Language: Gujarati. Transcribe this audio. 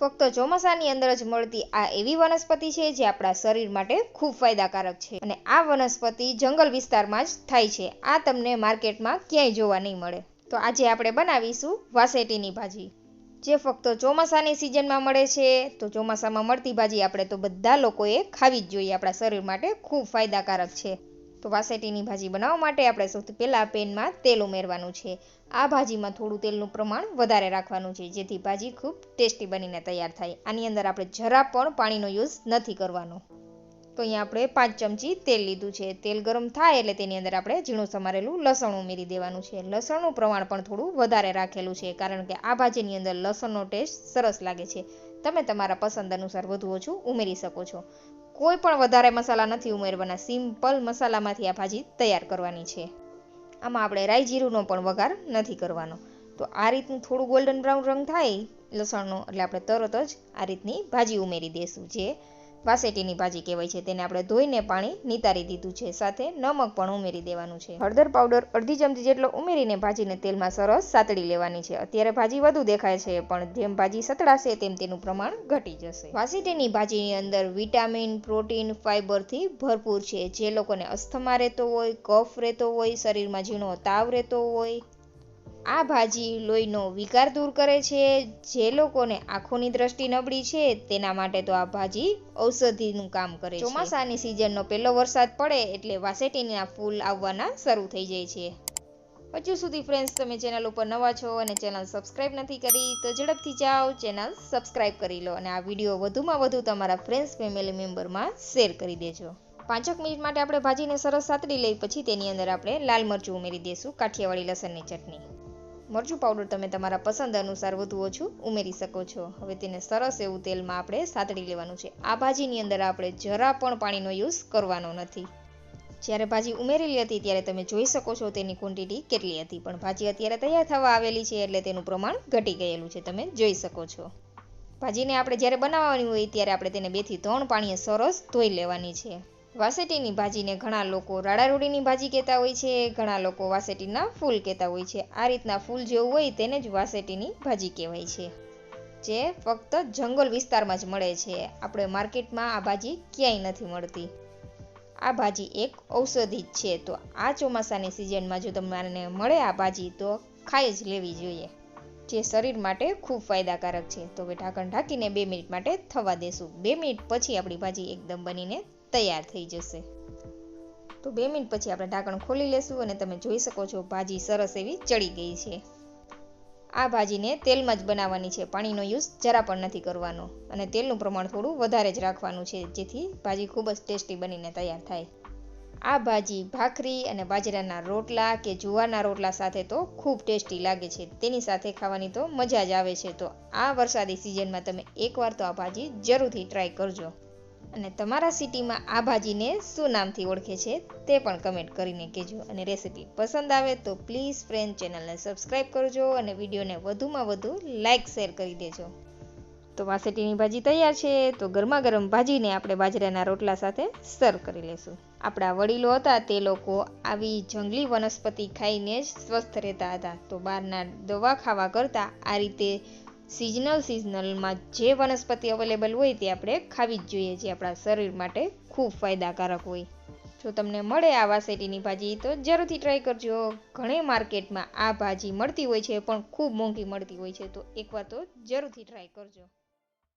ફક્ત ચોમાસાની અંદર જ મળતી આ એવી વનસ્પતિ છે જે આપણા શરીર માટે ખૂબ ફાયદાકારક છે. અને આ વનસ્પતિ જંગલ વિસ્તારમાં જ થાય છે. આ તમને માર્કેટમાં ક્યાંય જોવા નહીં મળે. તો આજે આપણે બનાવીશું વાસેટીની ભાજી. જે ફક્ત ચોમાસાની સિઝનમાં મળે છે, તો ચોમાસામાં મળતી ભાજી આપણે તો બધા લોકોએ ખાવી જ જોઈએ. આપણા શરીર માટે ખૂબ ફાયદાકારક છે. તો વાસેટીની ભાજી બનાવવા માટે આપણે સૌથી પહેલાં પેનમાં તેલ ઉમેરવાનું છે. આ ભાજીમાં થોડું તેલનું પ્રમાણ વધારે રાખવાનું છે, જેથી ભાજી ખૂબ ટેસ્ટી બનીને તૈયાર થાય. આની અંદર આપણે જરા પણ પાણીનો યુઝ નથી કરવાનો. તો અહીંયા આપણે પાંચ ચમચી તેલ લીધું છે. તેલ ગરમ થાય એટલે તેની અંદર આપણે ઝીણું સમારેલું લસણ ઉમેરી દેવાનું છે. લસણનું પ્રમાણ પણ થોડું વધારે રાખેલું છે, કારણ કે આ ભાજીની અંદર લસણનો ટેસ્ટ સરસ લાગે છે. તમે તમારા પસંદ અનુસાર વધુ ઓછું ઉમેરી શકો છો. કોઈ પણ વધારે મસાલા નથી ઉમેરવાના. સિમ્પલ મસાલામાંથી આ ભાજી તૈયાર કરવાની છે. આમાં આપણે રાઈ જીરુંનો પણ વઘાર નથી કરવાનો. તો આ રીતનું થોડું ગોલ્ડન બ્રાઉન રંગ થાય, લસણનો, એટલે આપણે તરત જ આ રીતની ભાજી ઉમેરી દઈશું જે વાસેટીની ભાજી કહેવાય છે. તેને આપણે ધોઈને પાણી નિતારી દીધું છે. સાથે નમક પણ ઉમેરી દેવાનું છે. હળદર પાવડર અડધી ચમચી જેટલો ઉમેરીને ભાજીને તેલમાં સરસ સાતડી લેવાની છે. અત્યારે ભાજી વધુ દેખાય છે, પણ જેમ ભાજી સતળાશે, તેમ તેનું પ્રમાણ ઘટી જશે. વાસેટીની ભાજીની અંદર વિટામિન, પ્રોટીન, ફાઇબરથી ભરપૂર છે. જે લોકોને અસ્થમા રહેતો હોય, કફ રહેતો હોય, શરીરમાં ઝીણો તાવ રહેતો હોય આ ભાજી લોહીનો વિકાર દૂર કરે છે. જે લોકોને આંખોની દ્રષ્ટિ નબળી છે, તેના માટે તો આ ભાજી ઔષધિનું કામ કરે છે. ચોમાસાની સિઝનનો પહેલો વરસાદ પડે એટલે વાસેટીના ફૂલ આવવાના શરૂ થઈ જાય છે. હજુ સુધી ફ્રેન્ડ્સ તમે ચેનલ ઉપર નવા છો અને ચેનલ સબસ્ક્રાઇબ નથી કરી, તો ઝડપથી જાઓ ચેનલ સબસ્ક્રાઇબ કરી લો અને આ વીડિયો વધુમાં વધુ તમારા ફ્રેન્ડ્સ ફેમિલી મેમ્બરમાં શેર કરી દેજો. પાંચક મિનિટ માટે આપણે ભાજીને સરસ સાતડી લઈ, પછી તેની અંદર આપણે લાલ મરચું ઉમેરી દઈશું કાઠિયાવાડી લસણની ચટણી. મરચું પાવડર તમે તમારા પસંદ અનુસાર વધુ ઓછું ઉમેરી શકો છો. હવે તેને સરસ એવું તેલમાં આપણે સાતડી લેવાનું છે. આ ભાજીની અંદર આપણે જરા પણ પાણીનો યુઝ કરવાનો નથી. જ્યારે ભાજી ઉમેરેલી હતી ત્યારે તમે જોઈ શકો છો તેની ક્વોન્ટિટી કેટલી હતી. પણ ભાજી અત્યારે તૈયાર થવા આવેલી છે એટલે તેનું પ્રમાણ ઘટી ગયેલું છે. તમે જોઈ શકો છો. ભાજીને આપણે જ્યારે બનાવવાની હોય ત્યારે આપણે તેને બેથી ત્રણ પાણીએ સરસ ધોઈ લેવાની છે. વાસેટીની ભાજીને ઘણા લોકો રાડારોડીની ભાજી કહેતા હોય છે, ઘણા લોકો વાસેટીના ફૂલ કહેતા હોય છે. આ રીતના ફૂલ જેવું હોય તેને જ વાસેટીની ભાજી કહેવાય છે. જે ફક્ત જંગલ વિસ્તારમાં જ મળે છે. આપણે માર્કેટમાં આ ભાજી ક્યાંય નથી મળતી. આ ભાજી એક ઔષધિ જ છે. તો આ ચોમાસાની સિઝનમાં જો તમને મળે આ ભાજી, તો ખાઈ જ લેવી જોઈએ. જે શરીર માટે ખૂબ ફાયદાકારક છે. તો હવે ઢાંકણ ઢાંકીને બે મિનિટ માટે થવા દેશું. બે મિનિટ પછી આપણી ભાજી એકદમ બનીને તૈયાર થઈ જશે. તો બે મિનિટ પછી આપણે ઢાંકણ ખોલી લેશું અને તમે જોઈ શકો છો ભાજી સરસ એવી ચડી ગઈ છે. આ ભાજીને તેલમાં જ બનાવવાની છે, પાણીનો યુઝ જરા પણ નથી કરવાનો. અને તેલનું પ્રમાણ થોડું વધારે જ રાખવાનું છે, જેથી ભાજી ખૂબ જ ટેસ્ટી બનીને તૈયાર થાય. આ ભાજી ભાખરી અને બાજરાના રોટલા કે જુવારના રોટલા સાથે તો ખૂબ ટેસ્ટી લાગે છે. તેની સાથે ખાવાની તો મજા જ આવે છે. તો આ વરસાદી સિઝનમાં તમે એકવાર તો આ ભાજી જરૂરથી ટ્રાય કરજો. અને તમારા સિટીમાં આ ભાજીને શું નામથી ઓળખે છે તે પણ કમેન્ટ કરીને કહેજો અને રેસીપી પસંદ આવે તો પ્લીઝ ફ્રેન્ડ ચેનલને સબસ્ક્રાઈબ કરજો અને વિડીયોને વધુમાં વધુ લાઇક શેર કરી દેજો. તો વાસેટીની ભાજી તૈયાર છે, તો ગરમા ગરમ ભાજીને આપણે બાજરાના રોટલા સાથે સર્વ કરી લેશું. આપણા વડીલો હતા તે લોકો આવી જંગલી વનસ્પતિ ખાઈને જ સ્વસ્થ રહેતા હતા. તો બહારના દવા ખાવા કરતાં આ રીતે સિઝનલ સિઝનલમાં જે વનસ્પતિ અવેલેબલ હોય તે આપણે ખાવી જ જોઈએ જે આપણા શરીર માટે ખૂબ ફાયદાકારક હોય. જો તમને મળે આ વાસેટીની ભાજી, તો જરૂરથી ટ્રાય કરજો. ઘણી માર્કેટમાં આ ભાજી મળતી હોય છે, પણ ખૂબ મોંઘી મળતી હોય છે, તો એકવાર તો જરૂરથી ટ્રાય કરજો.